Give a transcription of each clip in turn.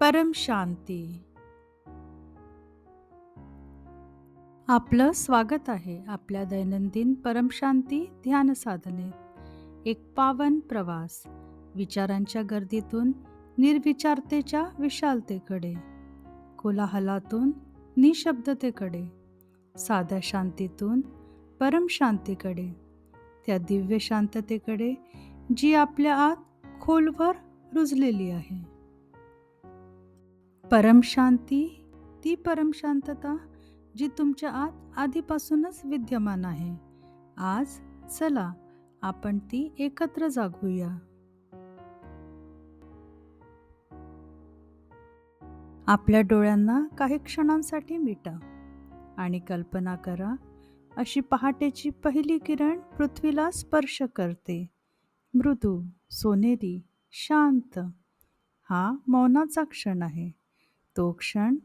परम शांती. आपलं स्वागत आहे आपल्या दैनंदिन परमशांती ध्यान साधनेत. एक पावन प्रवास विचारांच्या गर्दीतून निर्विचारतेच्या विशालतेकडे कोलाहलातून निशब्दतेकडे साध्या शांतीतून परमशांतीकडे त्या दिव्य शांततेकडे जी आपल्या आत खोलवर रुजलेली आहे. परमशांती ती परमशांतता जी तुमच्या आत आधीपासूनच विद्यमान आहे. आज चला आपण ती एकत्र जागूया. आपल्या डोळ्यांना काही क्षणांसाठी मिटा आणि कल्पना करा अशी पहाटेची पहिली किरण पृथ्वीला स्पर्श करते. मृदू सोनेरी शांत हा मौनाचा क्षण आहे. तो क्षण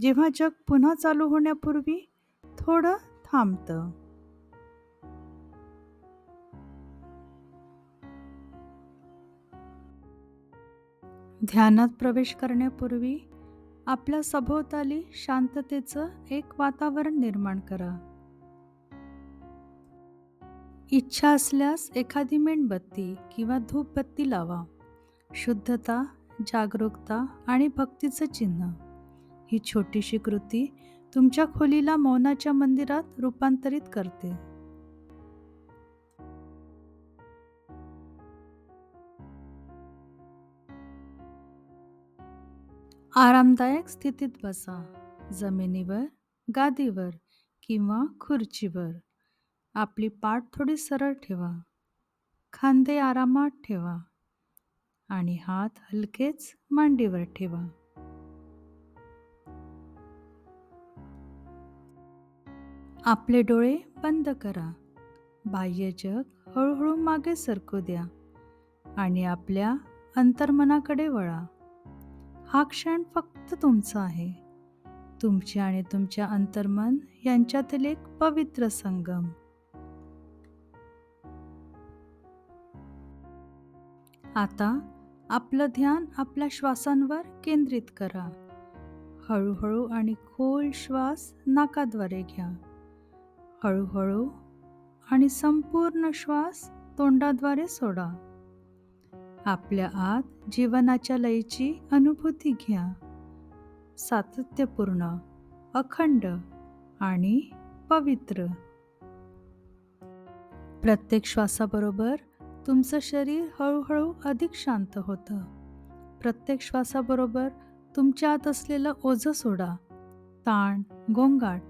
जेव्हा जग पुन्हा चालू होण्यापूर्वी थोडं थांबतं. ध्यानात प्रवेश करण्यापूर्वी आपल्या सभोवताली शांततेचं एक वातावरण निर्माण करा. इच्छा असल्यास एखादी मेणबत्ती किंवा धूपबत्ती लावा. शुद्धता जागरूकता आणि भक्तीचं चिन्ह. ही छोटीशी कृती तुमच्या खोलीला मौनाच्या मंदिरात रूपांतरित करते. आरामदायक स्थितीत बसा. जमिनीवर गादीवर किंवा खुर्चीवर. आपली पाठ थोडी सरळ ठेवा. खांदे आरामात ठेवा. आणि हात हलकेच मांडीवर ठेवा. आपले डोळे बंद करा. बाह्य जग हळूहळू मागे सरकू द्या आणि आपल्या अंतर्मनाकडे वळा. हा क्षण फक्त तुमचा आहे. तुमचे आणि तुमच्या अंतर्मन यांच्यातील एक पवित्र संगम. आता आपलं ध्यान आपल्या श्वासांवर केंद्रित करा. हळूहळू आणि खोल श्वास नाकाद्वारे घ्या. हळूहळू आणि संपूर्ण श्वास तोंडाद्वारे सोडा. आपल्या आत जीवनाच्या लयीची अनुभूती घ्या. सातत्यपूर्ण अखंड आणि पवित्र. प्रत्येक श्वासाबरोबर तुमचं शरीर हळूहळू अधिक शांत होतं. प्रत्येक श्वासाबरोबर तुमच्या आत असलेलं ओझं सोडा. ताण गोंगाट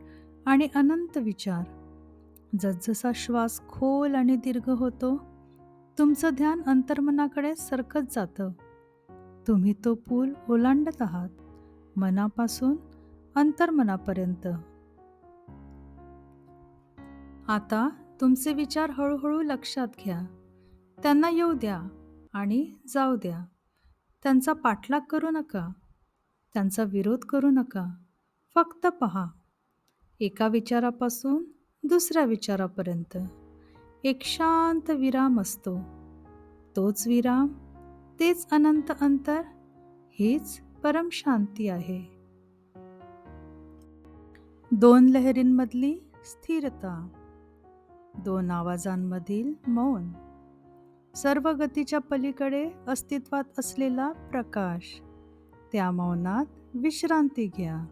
आणि अनंत विचार. जसजसा श्वास खोल आणि दीर्घ होतो तुमचं ध्यान अंतर्मनाकडे सरकत जातं. तुम्ही तो पूल ओलांडत आहात मनापासून अंतर्मनापर्यंत. आता तुमचे विचार हळूहळू लक्षात घ्या. त्यांना येऊ द्या आणि जाऊ द्या. त्यांचा पाठलाग करू नका. त्यांचा विरोध करू नका. फक्त पहा. एका विचारापासून दुसऱ्या विचारापर्यंत. एक शांत विराम असतो. तोच विराम तेच अनंत अंतर हीच परमशांती आहे. दोन लहरींमधली स्थिरता. दोन आवाजांमधील मौन. सर्व गतीच्या पलीकडे अस्तित्वात असलेला प्रकाश. त्या मौनात विश्रांती घ्या.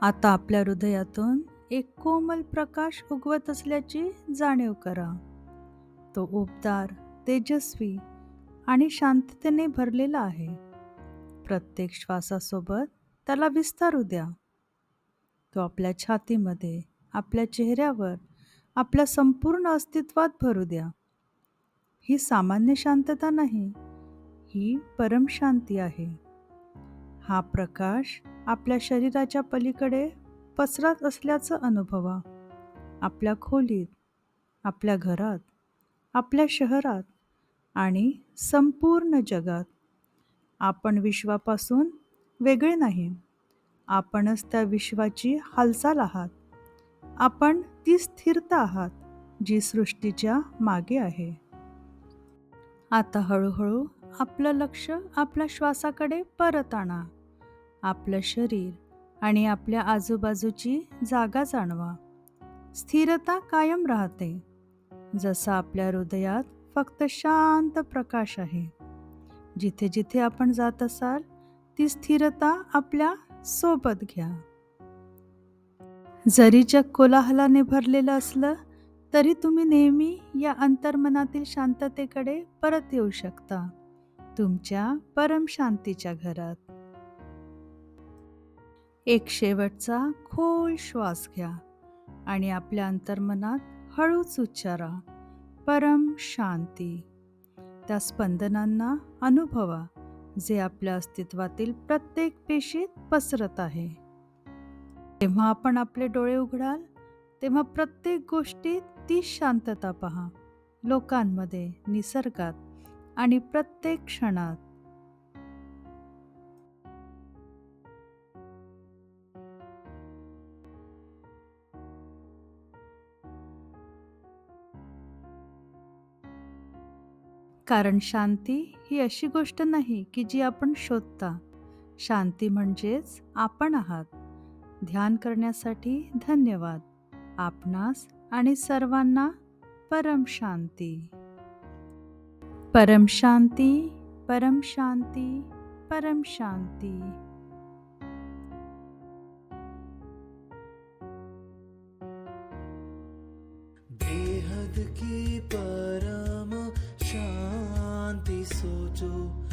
आता आपल्या हृदयातून एक कोमल प्रकाश उगवत असल्याची जाणीव करा. तो उबदार तेजस्वी आणि शांततेने भरलेला आहे. प्रत्येक श्वासासोबत त्याला विस्तारू द्या. तो आपल्या छातीमध्ये आपल्या चेहऱ्यावर आपल्या संपूर्ण अस्तित्वात भरू द्या. ही सामान्य शांतता नाही ही परमशांती आहे. हा प्रकाश आपल्या शरीराच्या पलीकडे पसरत असल्याचं अनुभवा आपल्या खोलीत आपल्या घरात आपल्या शहरात आणि संपूर्ण जगात. आपण विश्वापासून वेगळे नाही. आपणच त्या विश्वाची हालचाल आहात. आपण ती स्थिरता आहात जी सृष्टीच्या मागे आहे. आता हळूहळू आपलं लक्ष आपल्या श्वासाकडे परत आणा. आपलं शरीर आणि आपल्या आजूबाजूची जागा जाणवा. स्थिरता कायम राहते. जसं आपल्या हृदयात फक्त शांत प्रकाश आहे. जिथे जिथे आपण जात असाल ती स्थिरता आपल्या सोबत घ्या. जरी जग कोलाहलाने भरलेलं असलं तरी तुम्ही नेहमी या अंतर्मनातील शांततेकडे परत येऊ शकता. तुमच्या परम शांतीच्या घरात. एक शेवटचा खोल श्वास घ्या आणि आपल्या अंतर्मनात हळूच उच्चारा. परम शांती. त्या स्पंदनांना अनुभवा. जे आपल्या अस्तित्वातील प्रत्येक पेशीत पसरत आहे. तेव्हा आपण आपले डोळे उघडाल तेव्हा प्रत्येक गोष्टीत ती शांतता पहा. लोकांमध्ये निसर्गात आणि प्रत्येक क्षणात. कारण शांती ही अशी गोष्ट नाही की जी आपण शोधता. शांती म्हणजेच आपण आहात. ध्यान करण्यासाठी धन्यवाद. आपणास आणि सर्वांना परम शांती. परम शांती परम शांती परम शांती. बेहद की परम शांति सोचो